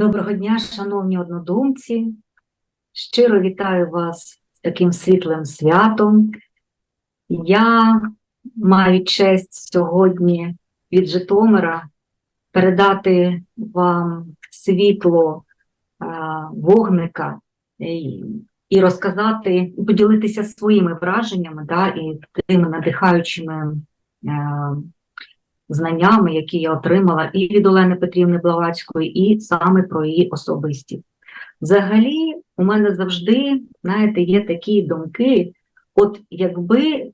Доброго дня, шановні однодумці. Щиро вітаю вас з таким світлим святом. Я маю честь сьогодні від Житомира передати вам світло е, вогника і, розказати, поділитися своїми враженнями да, і тими надихаючими е, знаннями, які я отримала і від Олени Петрівни Блавацької, і саме про її особисті. Взагалі, у мене завжди, знаєте, є такі думки, от якби е,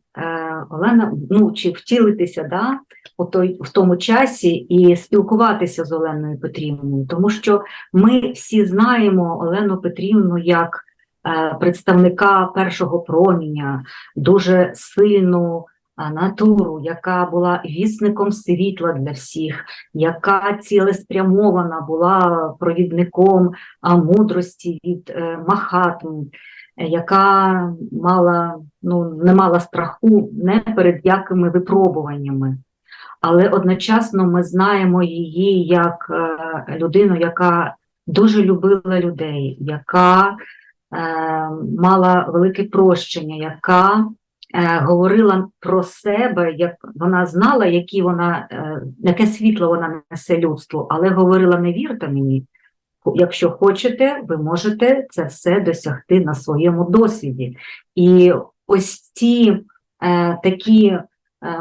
Олена, ну, чи втілитися да, у той, в тому часі і спілкуватися з Оленою Петрівною, тому що ми всі знаємо Олену Петрівну як е, представника першого проміння, дуже сильну натуру, яка була вісником світла для всіх, яка цілеспрямована була провідником мудрості від е, Махатм, яка мала, ну, не мала страху не перед якими випробуваннями. Але одночасно ми знаємо її як е, людину, яка дуже любила людей, яка е, мала велике прощення, яка говорила про себе, як вона знала, які вона, е, яке світло вона несе людству, але говорила: не вірте мені. Якщо хочете, ви можете це все досягти на своєму досвіді. І ось ці е, такі, е,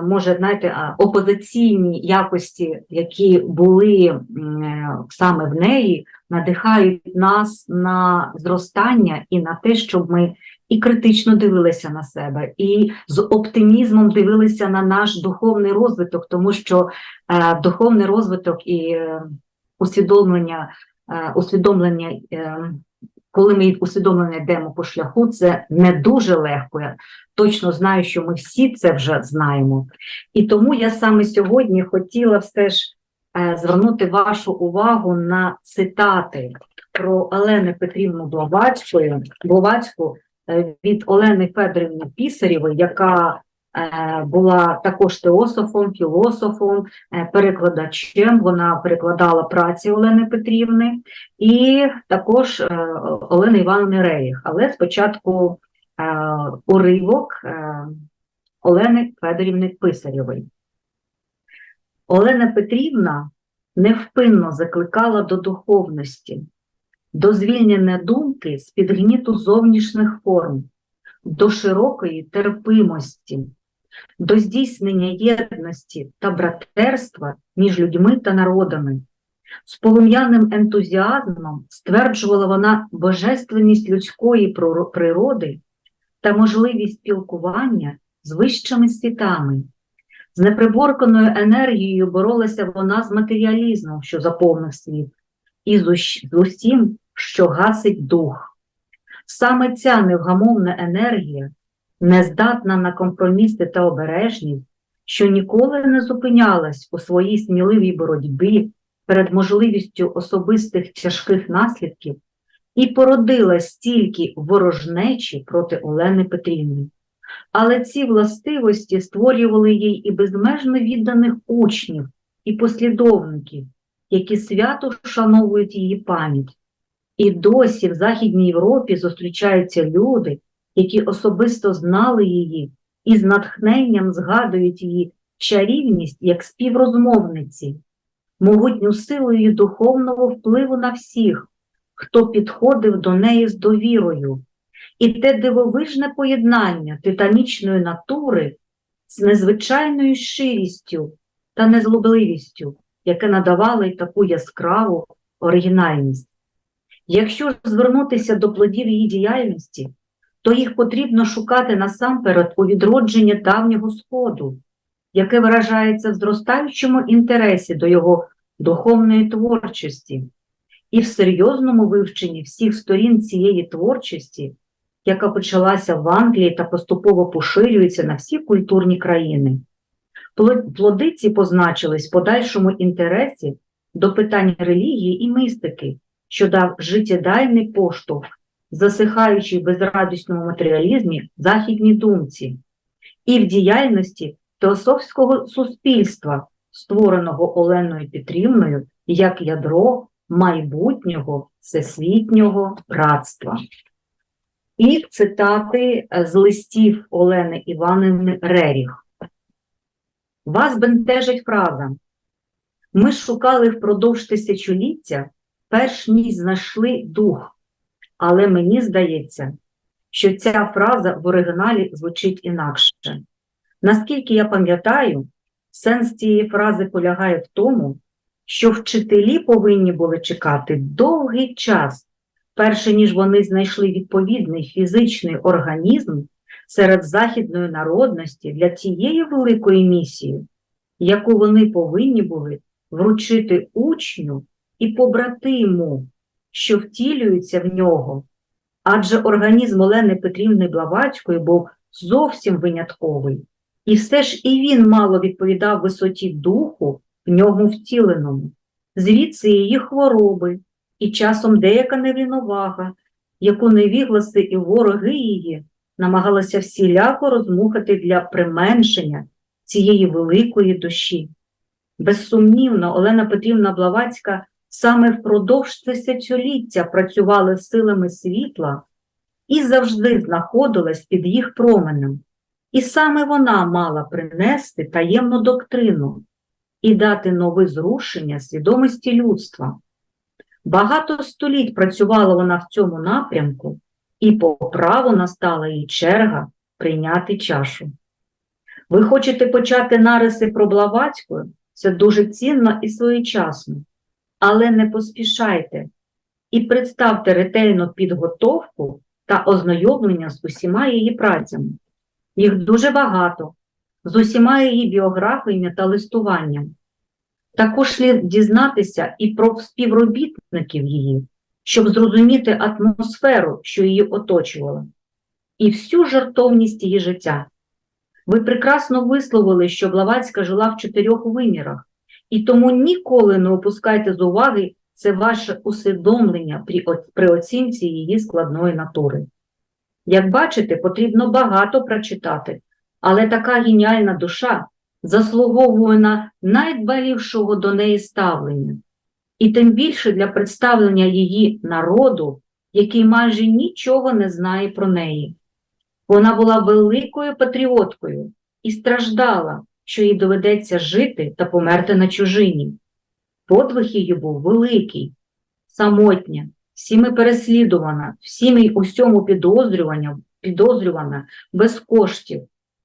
може, знаєте, опозиційні якості, які були е, саме в неї, надихають нас на зростання і на те, щоб ми і критично дивилися на себе, і з оптимізмом дивилися на наш духовний розвиток, тому що е, духовний розвиток і е, усвідомлення, е, усвідомлення, е, коли ми усвідомлення йдемо по шляху, це не дуже легко. Я точно знаю, що ми всі це вже знаємо. І тому я саме сьогодні хотіла все ж е, звернути вашу увагу на цитати про Олену Петрівну Блаватську е, від Олени Федорівни Пісарєвої, яка е, була також теософом, філософом, е, перекладачем. Вона перекладала праці Олени Петрівни і також е, Олени Івановни Реєх. Але спочатку е, уривок е, Олени Федорівни Писарєвої. Олена Петрівна невпинно закликала до духовності, до звільнення думки з під гніту зовнішніх форм, до широкої терпимості, до здійснення єдності та братерства між людьми та народами. З полум'яним ентузіазмом стверджувала вона божественність людської природи та можливість спілкування з вищими світами. З неприборканою енергією боролася вона з матеріалізмом, що заповнив світ, і з усім, що гасить дух. Саме ця невгамовна енергія, нездатна на компроміси та обережність, що ніколи не зупинялась у своїй сміливій боротьбі перед можливістю особистих тяжких наслідків, і породила стільки ворожнечі проти Олени Петрівни. Але ці властивості створювали їй і безмежно відданих учнів і послідовників, які свято вшановують її пам'ять. І досі в Західній Європі зустрічаються люди, які особисто знали її і з натхненням згадують її чарівність як співрозмовниці, могутню силу її духовного впливу на всіх, хто підходив до неї з довірою. І те дивовижне поєднання титанічної натури з незвичайною щирістю та незлобливістю, яке надавало й таку яскраву оригінальність. Якщо ж звернутися до плодів її діяльності, то їх потрібно шукати насамперед у відродженні давнього сходу, яке виражається в зростаючому інтересі до його духовної творчості і в серйозному вивченні всіх сторін цієї творчості, яка почалася в Англії та поступово поширюється на всі культурні країни. Пло- Плоди ці позначились в подальшому інтересі до питань релігії і містики, що дав життєдайний поштовх, засихаючи в безрадісному матеріалізмі західній думці, і в діяльності теософського суспільства, створеного Оленою Петрівною як ядро майбутнього всесвітнього братства. І цитати е, з листів Олени Іванівни Реріх. Вас бентежить фраза. Ми шукали впродовж тисячоліття, перш ніж знайшли дух. Але мені здається, що ця фраза в оригіналі звучить інакше. Наскільки я пам'ятаю, сенс цієї фрази полягає в тому, що вчителі повинні були чекати довгий час, перше ніж вони знайшли відповідний фізичний організм серед західної народності для тієї великої місії, яку вони повинні були вручити учню і побратиму, що втілюється в нього. Адже організм Олени Петрівни Блаватської був зовсім винятковий, і все ж і він мало відповідав висоті духу в ньому втіленому, звідси її хвороби, і часом деяка неврівновага, яку невігласи і вороги її намагалися всіляко розмухати для применшення цієї великої душі. Безсумнівно, Олена Петрівна Блаватська саме впродовж тисячоліття працювала силами світла і завжди знаходилась під їх променем. І саме вона мала принести таємну доктрину і дати нове зрушення свідомості людства. Багато століть працювала вона в цьому напрямку, і по праву настала їй черга прийняти чашу. Ви хочете почати нариси про Блаватську? Це дуже цінно і своєчасно, але не поспішайте і представте ретельну підготовку та ознайомлення з усіма її працями. Їх дуже багато, з усіма її біографіями та листуванням. Також слід дізнатися і про співробітників її, щоб зрозуміти атмосферу, що її оточувала, і всю жертовність її життя. Ви прекрасно висловили, що Блаватська жила в чотирьох вимірах, і тому ніколи не опускайте з уваги це ваше усвідомлення при, оцінці її складної натури. Як бачите, потрібно багато прочитати, але така геніальна душа заслуговує на найдбалівшого до неї ставлення, і тим більше для представлення її народу, який майже нічого не знає про неї. Вона була великою патріоткою і страждала, що їй доведеться жити та померти на чужині. Подвиг її був великий, самотня, всіми переслідувана, всіми усьому підозрювана, без коштів,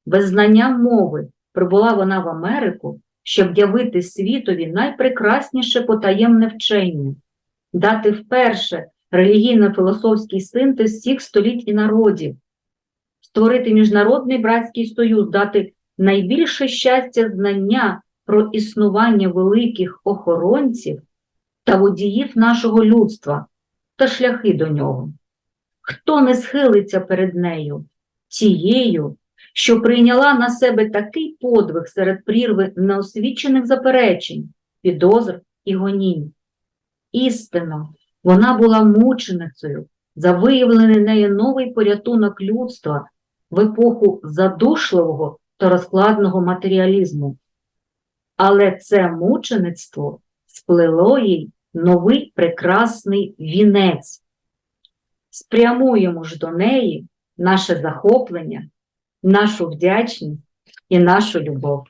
без знання мови, прибула вона в Америку, щоб явити світові найпрекрасніше потаємне вчення, дати вперше релігійно-філософський синтез всіх століть і народів, створити міжнародний братський союз, дати найбільше щастя знання про існування великих охоронців та водіїв нашого людства та шляхи до нього. Хто не схилиться перед нею, тією, що прийняла на себе такий подвиг серед прірви неосвічених заперечень, підозр і гонінь? Істинно, вона була мученицею за виявлений нею новий порятунок людства в епоху задушливого та розкладного матеріалізму. Але це мучеництво сплело їй новий прекрасний вінець. Спрямуємо ж до неї наше захоплення, нашу вдячність і нашу любов.